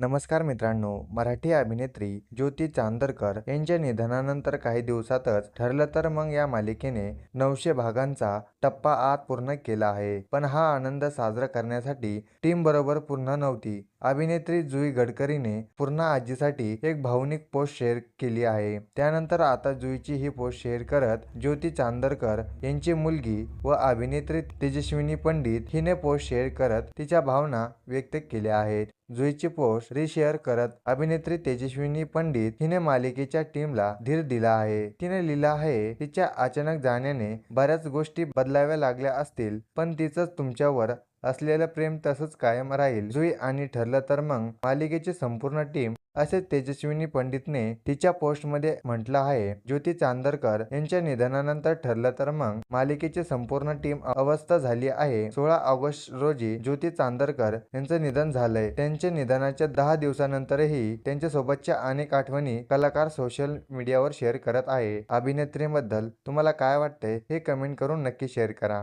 नमस्कार मित्रांनो मराठी अभिनेत्री ज्योती चांदरकर यांच्या निधनानंतर काही दिवसातच ठरलं तर मग या मालिकेने नऊशे भागांचा टप्पा आत पूर्ण केला आहे. पण हा आनंद साजरा करण्यासाठी टीम बरोबर पूर्ण नव्हती. अभिनेत्री जुई गडकरीने पूर्ण आजीसाठी एक भावनिक पोस्ट शेअर केली आहे. त्यानंतर आता जुईची ही पोस्ट शेअर करत ज्योती चांदरकर यांची मुलगी व अभिनेत्री तेजस्विनी पंडित हिने पोस्ट शेअर करत तिच्या भावना व्यक्त केल्या आहेत. जुईची पोस्ट रिशेअर करत अभिनेत्री तेजस्विनी पंडित हिने मालिकेच्या टीमला धीर दिला आहे. तिने लिहिलं आहे तिच्या अचानक जाण्याने बऱ्याच गोष्टी बदलाव्या लागल्या असतील पण तिचं तुमच्यावर असलेलं प्रेम तसंच कायम राहील. जुई आणि ठरलं तर मग मालिकेची संपूर्ण टीम असे तेजस्विनी पंडितने तिच्या पोस्टमध्ये म्हटलं आहे. ज्योती चांदरकर यांच्या निधनानंतर ठरलं तर मग मालिकेची संपूर्ण टीम अवस्था झाली आहे. सोळा ऑगस्ट रोजी ज्योती चांदरकर यांचं निधन झालंय. त्यांच्या निधनाच्या दहा दिवसानंतरही त्यांच्या सोबतच्या अनेक आठवणी कलाकार सोशल मीडियावर शेअर करत आहे. अभिनेत्रीबद्दल तुम्हाला काय वाटतंय हे कमेंट करून नक्की शेअर करा.